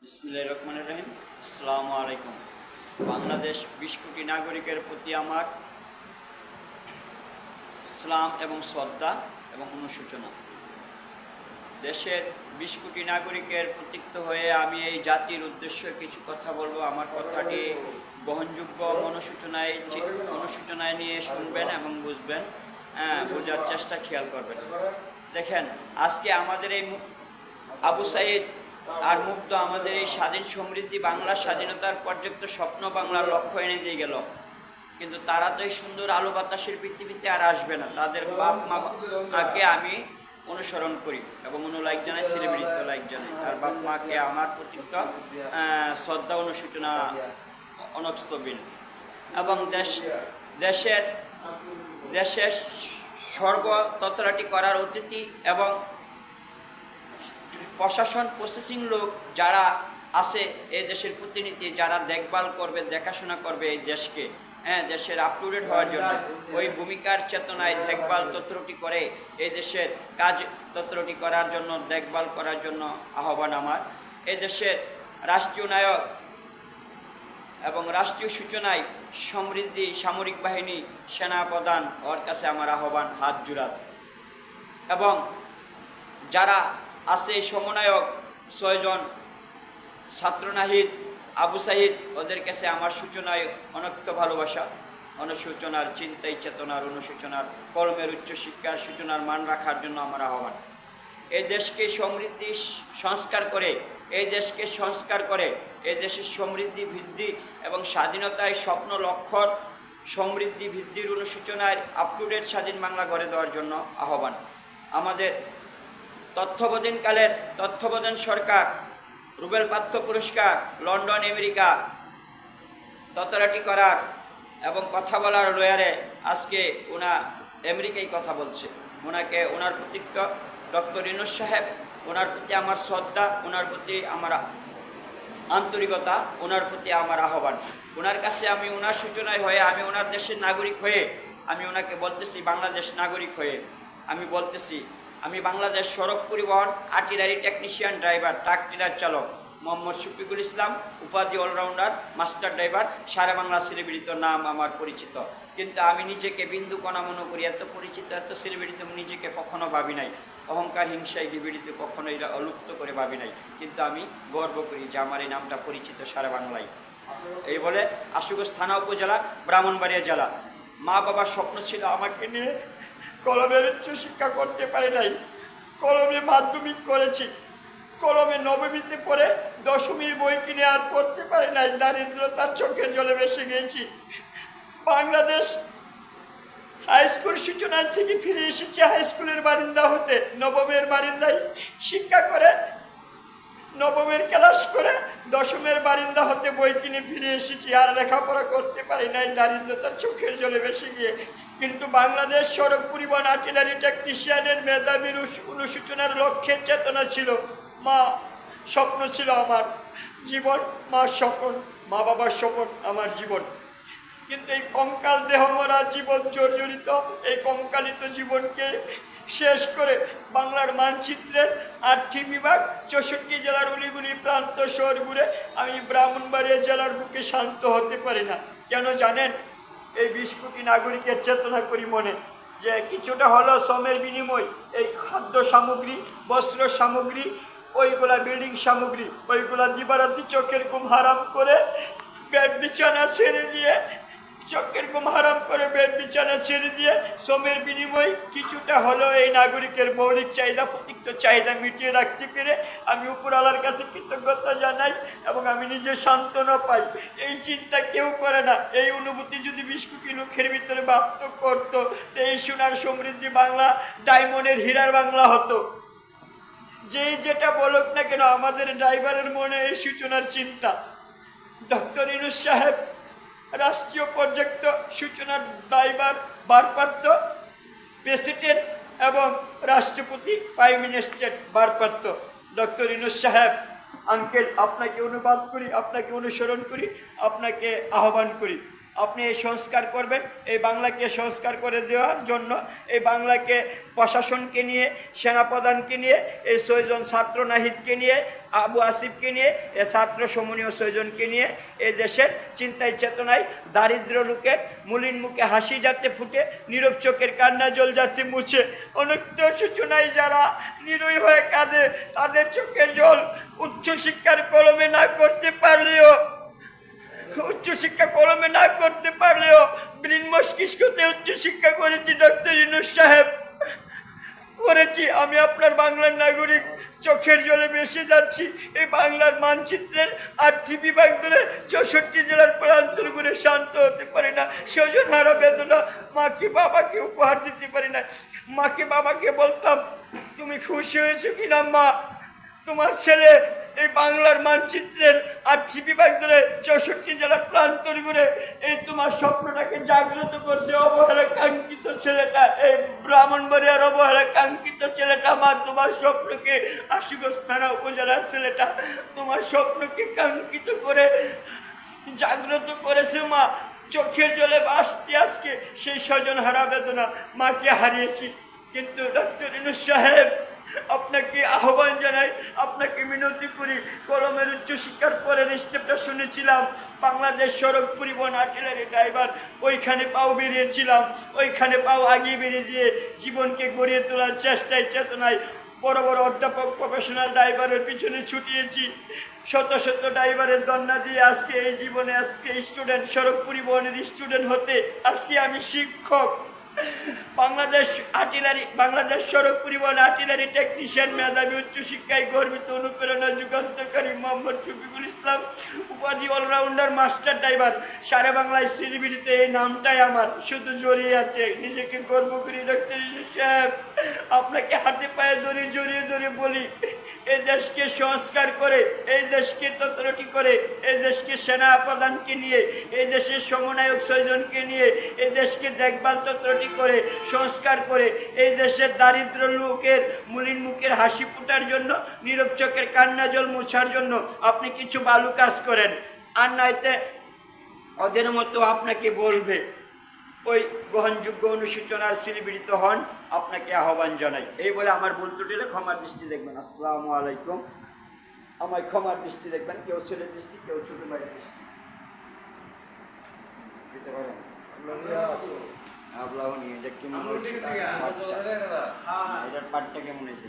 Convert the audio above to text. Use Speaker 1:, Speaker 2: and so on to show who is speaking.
Speaker 1: বিসমিল্লাহির রহমানির রহিম। আসসালামু আলাইকুম। বাংলাদেশ বিশ কোটি নাগরিকের প্রতি আমার ইসলাম এবং শ্রদ্ধা এবং অনুশোচনা। দেশের বিশ কোটি নাগরিকের প্রতীক্ত হয়ে আমি এই জাতির উদ্দেশ্যে কিছু কথা বলব। আমার কথাটি বহনযোগ্য অনুশোচনায় চি- অনুশোচনায় নিয়ে শুনবেন এবং বুঝবেন। হ্যাঁ বোঝার চেষ্টা খেয়াল করবেন। দেখেন, আজকে আমাদের এই আবু সাইদ আর মুক্ত আমাদের এই স্বাধীন সমৃদ্ধি বাংলা স্বাধীনতার পর্যাপ্ত স্বপ্ন বাংলার লক্ষ্য এনে দিয়ে গেল। কিন্তু তারা তো এই সুন্দর আলো বাতাসের পৃথিবীতে আর আসবে না। তাদের বাপ মাকে আমি অনুসরণ করি এবং অনুলাইক জানাই সেলিব্রিটি লাইক জানাই। তার বাপ মাকে আমার প্রতি তো, শ্রদ্ধা অনুসূচনা অনস্তবিন এবং দেশ দেশের দেশের সর্ব ততরাটি করার অতিথি এবং প্রশাসন প্রসেসিং লোক যারা আছে এই দেশের প্রতিনিধি যারা দেখভাল করবে, দেখাশোনা করবে এই দেশকে হ্যাঁ দেশের আপ টু ডেট হওয়ার জন্য। ওই ভূমিকার চেতনায় দেখভাল তত্রটি করে এই দেশের কাজ তত্রটি করার জন্য, দেখভাল করার জন্য আহ্বান আমার। এই দেশের রাষ্ট্রীয় নায়ক এবং রাষ্ট্রীয় সূচনায় সমৃদ্ধি, সামরিক বাহিনী, সেনা প্রধান, ওর কাছে আমার আহ্বান, হাত জুড়াত এবং যারা আছে এই সমন্বয়ক ছয়জন, ছাত্রনাহিদ আবু সাহিদ ওদের কাছে আমার সূচনায় অনক্ত ভালোবাসা অনুসূচনার চিন্তাই চেতনার অনুসূচনার কলমের উচ্চশিক্ষার সূচনার মান রাখার জন্য আমার আহ্বান। এই দেশকে সমৃদ্ধি সংস্কার করে এই দেশকে সংস্কার করে এই দেশের সমৃদ্ধি বৃদ্ধি এবং স্বাধীনতায় স্বপ্ন, লক্ষ্যর সমৃদ্ধি বৃদ্ধির অনুসূচনায় আপ টু ডেট স্বাধীন বাংলা গড়ে দেওয়ার জন্য আহ্বান। আমাদের তত্ত্বাবধানকালের তত্ত্বাবধান সরকার, রুবেল পাত্র পুরস্কার, লন্ডন, আমেরিকা ততরাটি করার এবং কথা বলার লয়ারে আজকে ওনা আমেরিকায় কথা বলছে। ওনাকে, ওনার প্রতি ডক্টর ইনুস সাহেব, ওনার প্রতি আমার শ্রদ্ধা, ওনার প্রতি আমার আন্তরিকতা, ওনার প্রতি আমার আহ্বান। ওনার কাছে আমি ওনার সূচনায় হয়ে, আমি ওনার দেশের নাগরিক হয়ে, আমি ওনাকে বলতেছি বাংলাদেশ নাগরিক হয়ে। আমি বলতেছি আমি বাংলাদেশ সড়ক পরিবহন artillery technician driver, truck tiller চালক মোহাম্মদ শফিকুল ইসলাম, উপাধি অলরাউন্ডার, মাস্টার ড্রাইভার, সারা বাংলা সেলিব্রিত নাম আমার পরিচিত। কিন্তু আমি নিজেকে বিন্দু কণা মনে করি, এত পরিচিত, এত সেলিব্রিত নিজেকে কখনো ভাবি নাই। অহংকার, হিংসায় বিবৃত কখনোই অলুপ্ত করে ভাবি নাই। কিন্তু আমি গর্ব করি যে আমার এই নামটা পরিচিত সারা বাংলায়। এই বলে আশুগঞ্জ থানা উপজেলা, ব্রাহ্মণবাড়িয়া জেলা। মা বাবার স্বপ্ন ছিল আমাকে নিয়ে কলমের উচ্চশিক্ষা করতে পারে নাই। কলমে মাধ্যমিক করেছি। কলমে নবমীতে পড়ে দশমীর বই কিনে আর পড়তে পারে নাই। দারিদ্রতার চোখে জলে বেসে গিয়েছি। বাংলাদেশ হাই স্কুল সূচনা থেকে ফিরে এসেছে হাই স্কুলের বারিন্দা হতে। নবমের বারিন্দায় শিক্ষা করে, নবমের ক্লাস করে দশমের বারিন্দা হতে বই কিনে ফিরে এসেছি। আর লেখাপড়া করতে পারি নাই। দারিদ্রতার চোখের জলে বেশি গিয়ে কিন্তু বাংলাদেশ সড়ক পরিবহন আর্টিলারি টেকনিশিয়ানের মেধাবীর অনুসূচনার লক্ষ্যের চেতনা ছিল, মা স্বপ্ন ছিল আমার জীবন, মা স্বপন, মা বাবার স্বপন, আমার জীবন। কিন্তু এই কঙ্কাল দেহমরা জীবন জর্জরিত, এই কঙ্কালিত জীবনকে শেষ করে বাংলার মানচিত্রের আটটি বিভাগ, চৌষট্টি জেলার উলিগুলি প্রান্ত শহর ঘুরে আমি ব্রাহ্মণবাড়িয়া জেলার বুকে শান্ত হতে পারি না। কেন জানেন? এই বিশ কোটি নাগরিকের চেতনা করি মনে, যে কিছুটা হলো শ্রমের বিনিময়, এই খাদ্য সামগ্রী, বস্ত্র সামগ্রী, ওইগুলা বিল্ডিং সামগ্রী, ওইগুলা দিবারাতি চোখের ঘুম হারাম করে বিছানা ছেড়ে দিয়ে চোখের ঘুম হারাম করে বিছানা ছেড়ে দিয়ে শ্রমের বিনিময় কিছুটা হলো এই নাগরিকের মৌলিক চাহিদা, প্রতিক্ত চাহিদা মিটিয়ে রাখতে পেরে আমি উপরওয়ালার কাছে কৃতজ্ঞতা জানাই এবং আমি নিজে সান্ত্বনা পাই। এই চিন্তা কেউ করে না। এই অনুভূতি যদি বিশ কোটি লোকের ভিতরে ব্যক্ত করতো, তো এই সোনার সমৃদ্ধি বাংলা, ডায়মন্ডের হীরার বাংলা হতো। যেই যেটা বলুক না কেন, আমাদের ড্রাইভারের মনে এই সূচনার চিন্তা। ডক্টর ইনুস সাহেব, রাষ্ট্রীয় পর্যাপ্ত সূচনার দায়বার ভারপ্রাপ্ত প্রেসিডেন্ট এবং রাষ্ট্রপতি, প্রাইম মিনিস্টার ভারপ্রাপ্ত ডক্টর ইনুস সাহেব, আঙ্কেল, আপনাকে অনুবাদ করি, আপনাকে অনুসরণ করি, আপনাকে আহ্বান করি। আপনি এই সংস্কার করবেন, এই বাংলাকে সংস্কার করে দেওয়ার জন্য, এই বাংলাকে প্রশাসনকে নিয়ে, সেনাপ্রধানকে নিয়ে, এই ছয়জন ছাত্র নাহিদকে নিয়ে, আবু আসিফকে নিয়ে এ ছাত্র সমনীয় ছয়জনকে নিয়ে, এই দেশের চিন্তায় চেতনায় দারিদ্র লোকের মুলিন মুখে হাসি যাতে ফুটে, নীরব চোখের কান্না জল যাচ্ছে মুছে, অনেক সূচনায় যারা নিরই হয়ে কাঁদে, তাদের চোখের জল উচ্চশিক্ষার কলমে না করতে পারলেও উচ্চশিক্ষা কলমে না করতে পারলেও ব্রিন উচ্চশিক্ষা করেছি, ডক্টর ইনুস সাহেব। করেছি, আমি আপনার বাংলার নাগরিক। চোখের জলে ভেসে যাচ্ছি। এই বাংলার মানচিত্রের আর্থিক বিভাগ ধরে চৌষট্টি জেলার প্রান্তর ঘুরে শান্ত হতে পারি না। স্বজন হারা বেদনা মাকে বাবাকে উপহার দিতে পারি না। মাকে বাবাকে বলতাম, তুমি খুশি হয়েছো কিনা মা? তোমার ছেলে এই বাংলার মানচিত্রের আটটি বিভাগ ধরে চৌষট্টি জেলার প্রান্তর ঘুরে এই তোমার স্বপ্নটাকে জাগ্রত করছে অবহেলা কাঙ্ক্ষিত ছেলেটা। এই ব্রাহ্মণবাড়িয়ার অবহেলা কাঙ্ক্ষিত ছেলেটা আমার তোমার স্বপ্নকে আশুগঞ্জ থানা উপজেলার ছেলেটা তোমার স্বপ্নকে কাঙ্ক্ষিত করে জাগ্রত করেছে মা। চোখের জলে বাসতে আজকে সেই স্বজন হারা বেদনা মাকে হারিয়েছি। কিন্তু ডক্টর ইনুস সাহেব আপনাকে আহ্বান জানাই, আপনাকে মিনতি করি, কলমের উচ্চশিক্ষার পরের স্টেপটা শুনেছিলাম, বাংলাদেশ সড়ক পরিবহন আর্টিলারি ড্রাইভার ওইখানে পাও বেরিয়েছিলাম, ওইখানে পাও আগিয়ে বেরিয়ে দিয়ে জীবনকে গড়িয়ে তোলার চেষ্টায় চেতনায় বড় বড় অধ্যাপক প্রফেশনাল ড্রাইভারের পিছনে ছুটিয়েছি। শত শত ড্রাইভারের দন্না দিয়ে আজকে এই জীবনে আজকে স্টুডেন্ট সড়ক পরিবহনের স্টুডেন্ট হতে আজকে আমি শিক্ষক। বাংলাদেশ আর্টিলারি, বাংলাদেশ সড়ক পরিবহন আর্টিলারি টেকনিশিয়ান, মেধাবী, উচ্চশিক্ষায় গর্বিত, অনুপ্রেরণা যুগান্তকারী মোহাম্মদ শফিকুল ইসলাম, উপাধি অলরাউন্ডার মাস্টার ড্রাইভার সারা বাংলায় সিলিবিড়িতে এই নামটাই আমার। শুধু জড়িয়ে আছে। নিজেকে গর্ব করি ডাক্তার সাহেব। আপনাকে হাতে পায়ে ধরে জড়িয়ে ধরে বলি এই দেশকে সংস্কার করে, এই দেশকে তত্রটি করে, এই দেশকে সেনা প্রধানকে নিয়ে, এই দেশের সমন্বয়ক ছয়জনকে নিয়ে, এই দেশকে দেখভাল তত্রটি করে, সংস্কার করে, এই দেশের দারিদ্র লোকের, মুলিন মুখের হাসি ফুটার জন্য, নীরব চোখের কান্না জল মোছার জন্য আপনি কিছু ভালো কাজ করেন। আর নয়তে ওদের মতো আপনাকে বলবে। ওই গ্রহণযোগ্য অনুসূচনার শ্রীবিড়িত হন। আপনাকে আহ্বান জানাই। এই বলে আমার ভুল ত্রুটিলে ক্ষমার দৃষ্টি দেখবেন। আসসালামু আলাইকুম। আমায় ক্ষমার দৃষ্টি দেখবেন। কেউ ছেলে দৃষ্টি কেউ ছোট ভাইয়ের দৃষ্টি। দিতে পারেন? নিয়ে কি মনে হচ্ছে এটার পাটটা কেমন হয়েছে?